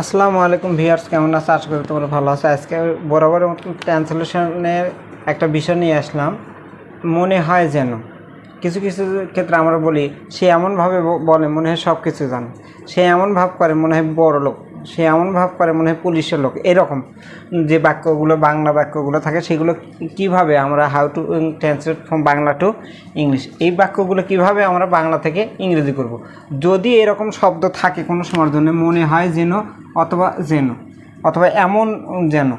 আসসালামু আলাইকুম ভিউয়ার্স, কেমন আছে? আশা করি তোমরা ভালো আছো। আজকে বরাবরের মতন ট্রান্সলেশনের একটা বিষয় নিয়ে আসলাম। মনে হয় যেন, কিছু কিছু ক্ষেত্রে আমরা বলি, সে এমনভাবে বলে, মনে হয় সব কিছু জানে। সে এমন ভাব করে, মনে হয় বড় লোক সে এমন ভাব করে মনে হয় পুলিশের লোক। এরকম যে বাক্যগুলো, বাংলা বাক্যগুলো থাকে, সেগুলো কীভাবে আমরা how to translate from Bangla to English এই বাক্যগুলো কীভাবে আমরা বাংলা থেকে ইংরেজি করব। যদি এরকম শব্দ থাকে কোনো সময়ের জন্য, মনে হয় যেন অথবা যেন, অথবা এমন যেন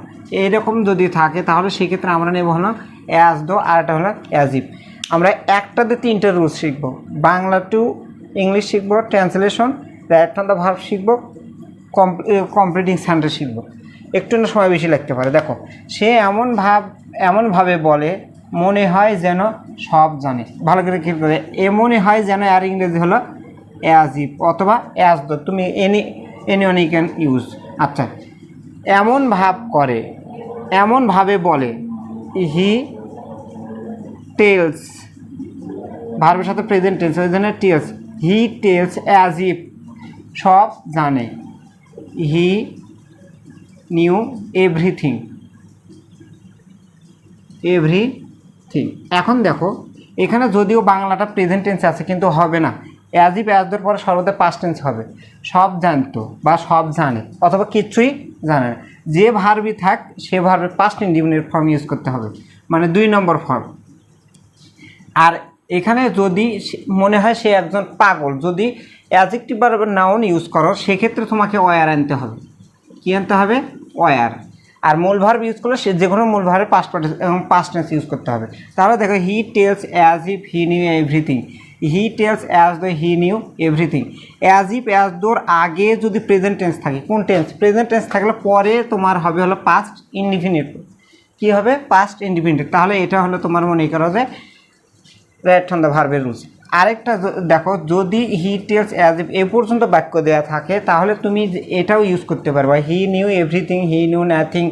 এইরকম যদি থাকে, তাহলে সেক্ষেত্রে আমরা নেব হলো অ্যাজ দো আর একটা হলো অ্যাজ ইফ আমরা একটাতে তিনটে রুলস শিখব। বাংলা টু ইংলিশ শিখব ট্রান্সলেশন দ্য ভার্ব শিখব। কমপ্লিটিং সেন্টেন্স শিখব। একটু না সময় বেশি লাগতে পারে। দেখো, সে এমন ভাব এমনভাবে বলে, মনে হয় যেন সব জানে। ভালো করে খেয়াল করে। এ মনে হয় যেন আর ইংরেজি হলো অ্যাজ ইফ অথবা অ্যাজ দ তুমি any anyone can use আচ্ছা এমন ভাব করে এমনভাবে বলে হি টেলস ভার্বের সাথে প্রেজেন্ট টেন্স ওই জন্য tells he tells as if সব জানে। He, knew, everything. এভরিথিং। এখন দেখো, এখানে যদিও বাংলাটা প্রেজেন্ট টেন্স আছে, কিন্তু হবে না। অ্যাজ ইফ অ্যাজদের পরে সর্বদা পাস্ট টেন্স হবে। সব জানতো, বা সব জানে, অথবা কিচ্ছুই জানে না। যে ভার্বই থাক, সে ভার্বের পাস্ট ইন্ডিভিনিট ফর্ম ইউজ করতে হবে। মানে দুই নম্বর ফর্ম আর এখানে যদি মনে হয় সে একজন পাগল, যদি অ্যাজেক্টিভ বা নাউন ইউজ করো, সেক্ষেত্রে তোমাকে ওয়ার আনতে হবে। কী আনতে হবে? ওয়ার আর মূল ভার্ব ইউজ করলে সে যে কোনো মূল ভার্বের পাস্ট এবং পাস্ট টেন্স ইউজ করতে হবে। তাহলে দেখো he tells as if he knew everything he tells as the he knew everything as if as though আগে যদি প্রেজেন্ট টেন্স থাকে, কোন টেন্স প্রেজেন্ট টেন্স থাকলে পরে তোমার হবে হলো পাস্ট ইনডিফিনিট কী হবে? পাস্ট ইনডিফিনিট তাহলে এটা হলো তোমার মনে করো যে রাইট ফ্রম দ্য ভার্বের রুলস আরেকটা দেখো, যদি হি টেলস অ্যাজ এ পর্যন্ত বাক্য দেওয়া থাকে, তাহলে তুমি এটাও ইউজ করতে পারবা। He knew everything he knew nothing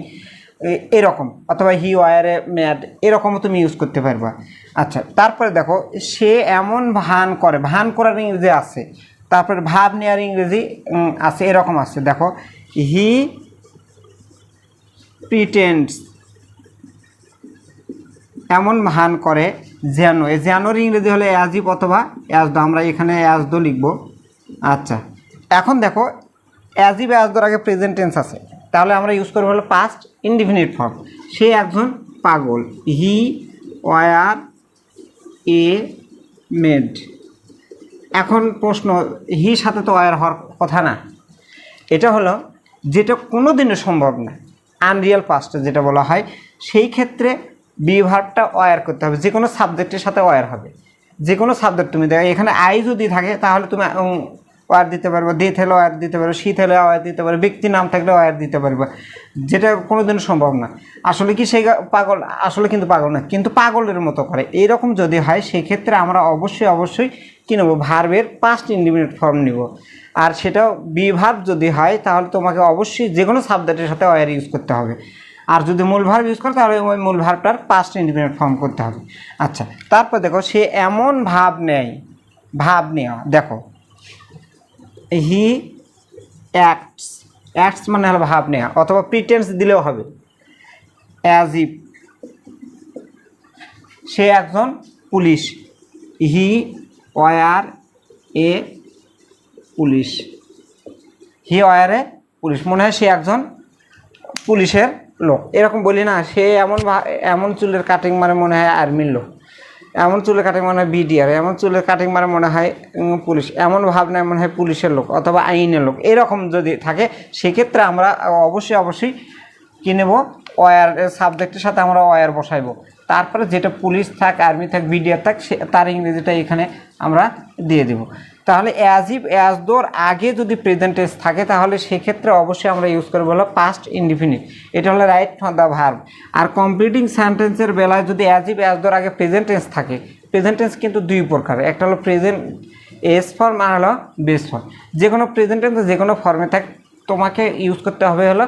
এরকম। অথবা হি ওয়ার এ ম্যাড এরকমও তুমি ইউজ করতে পারবা। আচ্ছা তারপরে দেখো, সে এমন ভান করে, ভান করার ইংরেজি আছে। তারপরে ভাব নেওয়ার ইংরেজি আছে, এরকম আছে। দেখো হি প্রিটেন্ডস এমন ভান করে যেন এই যেনর ইংরেজি হলে অ্যাজিপ অথবা অ্যাজদো আমরা এখানে অ্যাজদো লিখব। আচ্ছা এখন দেখো অ্যাজিব অ্যাজদোর আগে প্রেজেন্ট টেন্স আছে। তাহলে আমরা ইউজ করব হলো পাস্ট ইনডিফিনিট ফর্ম সে একজন পাগল। হি ওয়ার এ মেড এখন প্রশ্ন হি সাথে তো ওয়ার হওয়ার কথা না। এটা হলো, যেটা কোনো দিনও সম্ভব না। আনরিয়াল পাস্টে যেটা বলা হয়, সেই ক্ষেত্রে বিভাগটা ওয়ার করতে হবে। যে কোনো সাবজেক্টের সাথে ওয়ার হবে। যে কোনো সাবজেক্ট তুমি দেখো, এখানে আই যদি থাকে, তাহলে তুমি ওয়ার দিতে পারবে। দে থেলে ওয়ার দিতে পারবে শীত হলে ওয়ার দিতে পারবে ব্যক্তি নাম থাকলে ওয়ার দিতে পারবে। যেটা কোনো দিন সম্ভব না। আসলে কি সেই পাগল, আসলে কিন্তু পাগল না। কিন্তু পাগলের মতো করে। এইরকম যদি হয়, সেক্ষেত্রে আমরা অবশ্যই অবশ্যই কী নেব? ভার্বের পাস্ট ইন্ডিপেন্ডেন্ট ফর্ম নিব। আর সেটাও বিভাব যদি হয়, তাহলে তোমাকে অবশ্যই যে কোনো সাবজেক্টের সাথে ওয়ার ইউজ করতে হবে। আর যদি মূল ভার্ব ইউজ করে, তাহলে ওই মূল ভার্বটার পাস্ট ইন্ডিপেন্ডেন্ট ফর্ম করতে হবে। আচ্ছা তারপর দেখো, সে এমন ভাব নেয়, ভাব নেওয়া। দেখো হি অ্যাক্টস অ্যাক্টস মানে হলো ভাব নেওয়া, অথবা প্রিটেন্স দিলেও হবে। অ্যাজ ইফ সে একজন police he were a police. He were a police, মনে হয় সে একজন পুলিশের লোক। এরকম বলি না, সে এমন এমন চুলের কাটিং মারে মনে হয় আর্মির লোক। এমন চুলের কাটিং মনে হয় বিডিআর এমন চুলের কাটিং মারে মনে হয় পুলিশ, এমন ভাবনায় মনে হয় পুলিশের লোক অথবা আইনের লোক। এরকম যদি থাকে, সেক্ষেত্রে আমরা অবশ্যই অবশ্যই কী নেব? ওয়ার সাবজেক্টের সাথে আমরা ওয়ার বসাইবো। তারপরে যেটা পুলিশ থাক আর্মি থাক বিডিআর থাক, সে, তার ইংরেজিটা এখানে আমরা দিয়ে দেব। তাহলে অ্যাজ ইফ অ্যাজ দোর আগে যদি প্রেজেন্ট থাকে, তাহলে সেক্ষেত্রে অবশ্যই আমরা ইউজ করব হলো পাস্ট ইনডিফিনিট এটা হলো রাইট ফর দ্য ভার্ব আর কমপ্লিটিং সেন্টেন্সের বেলায় যদি অ্যাজ ইফ অ্যাজ দোর আগে প্রেজেন্ট টেন্স থাকে প্রেজেন্ট টেন্স কিন্তু দুই প্রকার। একটা হলো প্রেজেন্ট এস ফর্ম আর হলো বেস ফর্ম যে কোনো প্রেজেন্ট টেন্স যে কোনো ফর্মে থাক, তোমাকে ইউজ করতে হবে হলো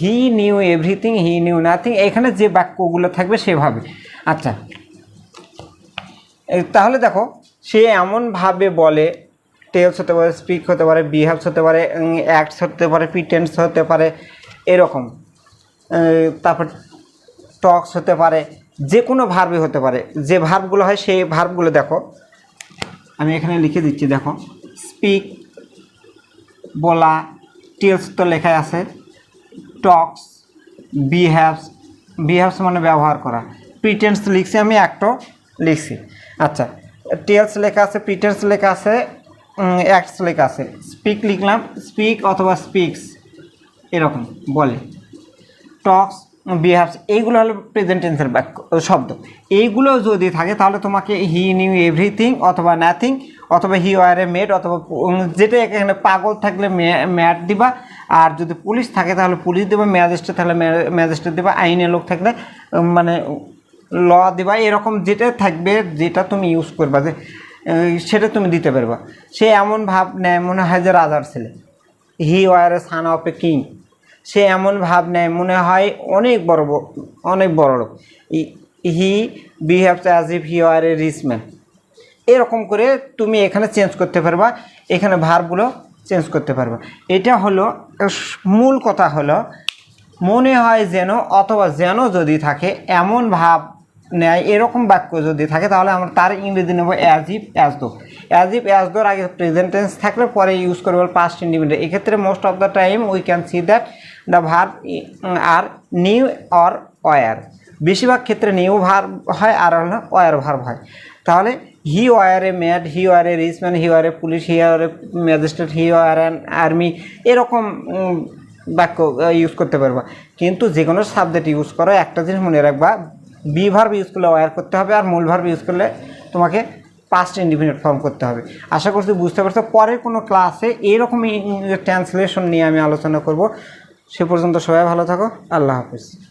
he knew everything he knew nothing এখানে যে বাক্যগুলো থাকবে সেভাবে। আচ্ছা। তাহলে দেখো, সে এমনভাবে বলে টেলস হতে পারে, স্পিক হতে পারে বিহেভস হতে পারে অ্যাক্টস হতে পারে প্রিটেন্স হতে পারে, এরকম। তারপর টক্স হতে পারে, যে কোনো ভার্বই হতে পারে। যে ভার্বগুলো হয় সেই ভার্বগুলো দেখো। আমি এখানে লিখে দিচ্ছি, দেখো। স্পিক, বলা, টেলস তো লেখাই আছে। টক্স বিহেভস বিহেভস মানে ব্যবহার করা। প্রিটেন্স লিখছি আমি, একটা লিখছি। আচ্ছা টেলস লেখা আছে প্রিটেন্স লেখা আছে অ্যাক্টস লেখা আছে। স্পিক লিখলাম স্পিক অথবা স্পিক্স এরকম, বলে। টক্স বিহেভস এইগুলো হলো প্রেজেন্ট টেন্সের বাক্য, শব্দ। এইগুলো যদি থাকে, তাহলে তোমাকে হি নিউ এভরিথিং অথবা নাথিং অথবা হি ওয়ার এ মেড অথবা যেটা এখানে পাগল থাকলে ম্যাট দিবা। আর যদি পুলিশ থাকে, তাহলে পুলিশ দেবা। ম্যাজিস্ট্রেট থাকলে ম্যাজিস্ট্রেট দেবা। আইনের লোক থাকলে মানে ল দিবা। এরকম যেটা থাকবে, যেটা তুমি ইউজ করবা যে সেটা তুমি দিতে পারবা। সে এমন ভাব নেয় মনে হয় যে রাজার ছেলে। He were a son of a king. সে এমন ভাব নেয় মনে হয় অনেক বড় অনেক বড় লোক। He behaves as if he are a rich man. এরকম করে তুমি এখানে চেঞ্জ করতে পারবা, এখানে ভারগুলো চেঞ্জ করতে পারবা। এটা হলো মূল কথা হলো, মনে হয় যেন অথবা যেন যদি থাকে এমন ভাব নেয়, এরকম বাক্য যদি থাকে, তাহলে আমরা তার ইংরেজি নেব as if as though as if as though আগে প্রেজেন্টেন্স থাকলে পরে ইউজ করব পাস্ট ইন্ডিপেন্ডেন্ট এক্ষেত্রে most of the time we can see that the verb are knew or were বেশিরভাগ ক্ষেত্রে নিউ ভার্ব হয় আর হলো ওয়ার ভার্ব হয়। তাহলে he were a mad he were a rich man he were a police he were a magistrate he were an army এরকম বাক্য use করতে পারবা। কিন্তু যে কোনো সাবজেক্ট ইউজ করো, একটা জিনিস মনে রাখবা বি ভার্ব ইউজ করলে ওয়ার করতে হবে আর মূল ভার্ব ইউজ করলে তোমাকে পাস্ট ইন্ডিপেন্ডেন্ট ফর্ম করতে হবে। আশা করছি বুঝতে পারছ। পরের কোনো ক্লাসে এরকমই ট্রান্সলেশন নিয়ে আমি আলোচনা করব। সে পর্যন্ত সবাই ভালো থাকো। আল্লাহ হাফিজ।